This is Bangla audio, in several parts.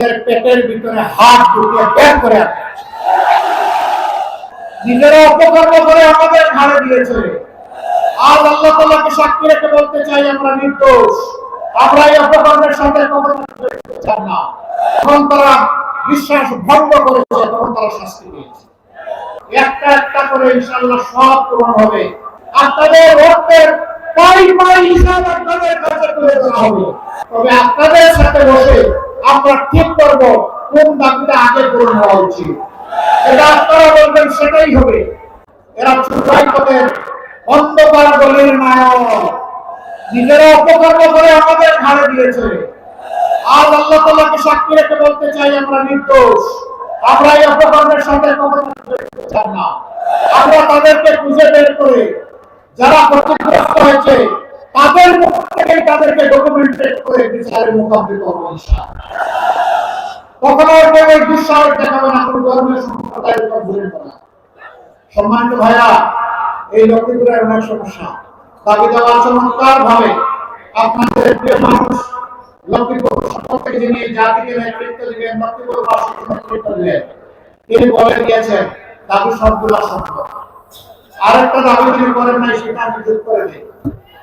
পেটের ভিতরে হাত ঢুকিয়ে বের করে নিজেরা অপকর্ম করে আমাদের ঘাড়ে দিয়েছে। আজ আল্লাহ তালাকে সাক্ষী রেখে বলতে চাই, আমরা নির্দোষ। আমরা এই অপকর্মের সাথে কখনো না। তখন তারা বিশ্বাস ভঙ্গ করেছে, তখন তারা শাস্তি পেয়েছে। একটা একটা করে ইনশাআল্লাহ সব পূরণ হবে। আর তাদের রক্তের পাই পাই হিসাব আপনাদের কাছে তুলে দেওয়া হবে। তবে আপনাদের সাথে বসে আমরা ঠিক করব? কোন দাবিটা আগে পূরণ হওয়া উচিত? এটা আপনারা বলবেন, সেটাই হবে। এরা চুরাই পথের অন্ধকার দলের নায়ক নিজেরা অপকর্ম করে আমাদের ঘাড়ে দিয়েছে আজ আল্লাহ তালাকে সাক্ষী রেখে বলতে চাই, আমরা নির্দোষ। আমরা এই অপকর্মের সাথে কখনো না। আমরা তাদেরকে খুঁজে বের করে, যারা ক্ষতিগ্রস্ত হয়েছে তাদের মুখ থেকে তাদেরকে ডকুমেন্টেড করে বিচারের মুখোমুখি করব। কখনো কেউ দুঃসাহস দেখাবে না, কোনো ধর্মের সম্মানিত ভাইয়া এই লক্ষ্মীপুরের অনেক সমস্যা। দাবি দেওয়া চমৎকার ভাবে আপনাদের প্রিয় মানুষ, লক্ষ্মীপুর সম্পর্কে যিনি জাতিকে নেতৃত্ব দিলেন, লক্ষ্মীপুর বাসীকে নেতৃত্ব দিলেন, তিনি বলে দিয়েছেন দাবি সবগুলো সম্ভব আরেকটা দাবি তিনি করেন নাই, সেটা আমি যোগ করে দিই।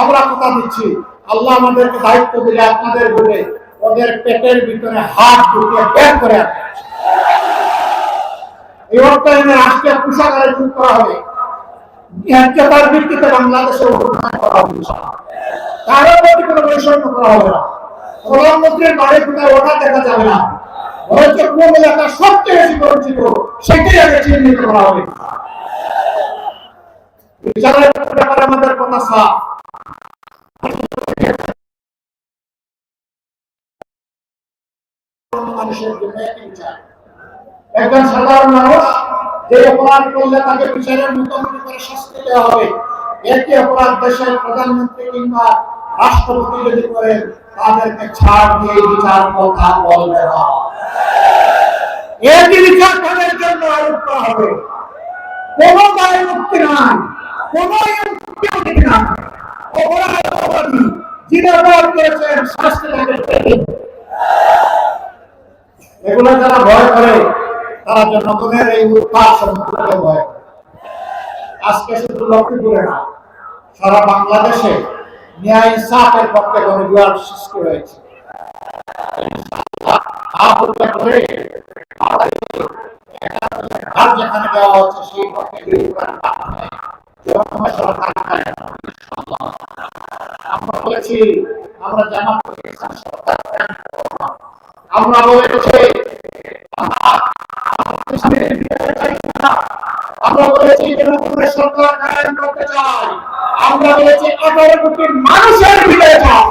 আমরা কথা দিচ্ছি, আল্লাহ আমাদেরকে দায়িত্ব দিলে আপনাদের বলে ওদের পেটের ভিতরে হাত ঢুকিয়ে বের করে এই অর্থায়নে যোগ করা হবে। ন্যায্যতার ভিত্তিতে উন্নয়ন করা হবে কারও প্রতি কোনো বৈষম্য করা হবে না। প্রধানমন্ত্রীর বাড়ি কোথায় ওঠা দেখা যাবে না। বরঞ্চ কোন এলাকা সবচেয়ে বেশি আগে চিহ্নিত করা হবে। বিচারের ব্যাপারে আমাদের কথা সাফ একজন সাধারণ মানুষ যে অপরাধ করলে তাকে বিচারের মুখোমুখি করে শাস্তি দেওয়া হবে একই অপরাধ দেশের প্রধানমন্ত্রী কিংবা রাষ্ট্রপতি যদি করেন, তাদেরকে ছাড় দিয়ে বিচার কথা বলবে না। একই বিচার তাদের জন্য আরোপ করা হবে। কোন গায়ে মুক্তি নাই। কোন মুক্তি নাই। অপরাধ অপরাধী যিনি অপরাধ করেছেন, শাস্তি। এগুলো যারা ভয় করে, তারা জনগণের এই উৎপাদ সম্পর্কে ভয় আজকে শুধু লক্ষ্মীপুরে না, সারা বাংলাদেশে ন্যায় ইনসাফের পক্ষে গণজোয়ার সৃষ্টি হয়েছে। যেখানে দেওয়া হচ্ছে, সেই পক্ষে বিরোধী করার কাজ নেই। জনগণের সরকার করে না। আমরা বলেছি আমরা জামাত। আমরা বলেছি আমরা বলেছি সরকার কায়েম করতে চাই, আমরা বলেছি আঠারো কোটি মানুষের বিজয় চাই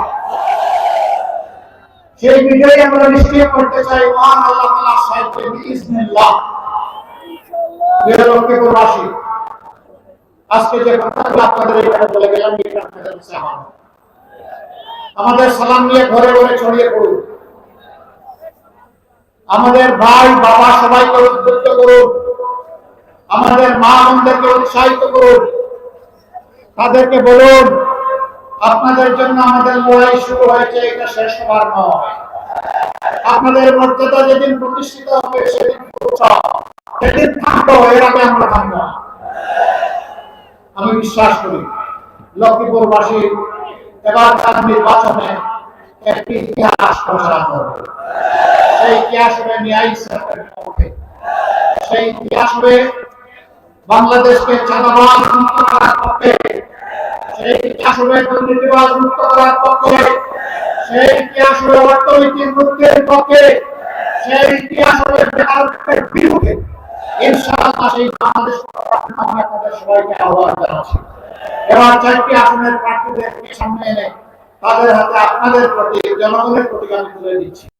সেই বিজয় আমরা নিশ্চয় আজকে যে কথাগুলো আপনাদের এখানে বলে গেলাম আমাদের সালাম নিয়ে ঘরে ঘরে ছড়িয়ে পড়ুন। আমাদের ভাই, বাবা সবাইকে উদ্বুদ্ধ করুন। আমাদের মা বোনদেরকে উৎসাহিত করুন। তাদেরকে বলুন, আপনাদের জন্য আমাদের লড়াই শুরু হয়েছে, এটা শেষ হবার নয়। আপনাদের মর্যাদা যেদিন প্রতিষ্ঠিত হবে, সেদিন সেদিন থাকব, এর আগে আমরা থাকব আমি বিশ্বাস করি, লক্ষ্মীপুরবাসী এবার তার নির্বাচনে একটি ইতিহাস ঘোষণা করবে। সেই ইতিহাস হবে ন্যায় ইনসাফের পক্ষে। সেই ইতিহাস হবে বাংলাদেশকে চাঁদাবাজ মুক্ত করার পক্ষে। সেই ইতিহাস হবে দুর্নীতিবাজ মুক্ত করার পক্ষে। সেই ইতিহাস হবে অর্থনৈতিক মুক্তির পক্ষে। সেই ইতিহাস হবে বেকারত্বের বিরুদ্ধে। ইনশাআল্লাহ সেই বাংলাদেশ সবাইকে আহ্বান জানাচ্ছি। এবার চারটি আসনের প্রার্থীদের সামনে এনে তাদের হাতে আপনাদের প্রতি জনগণের প্রতি আমি তুলে দিচ্ছি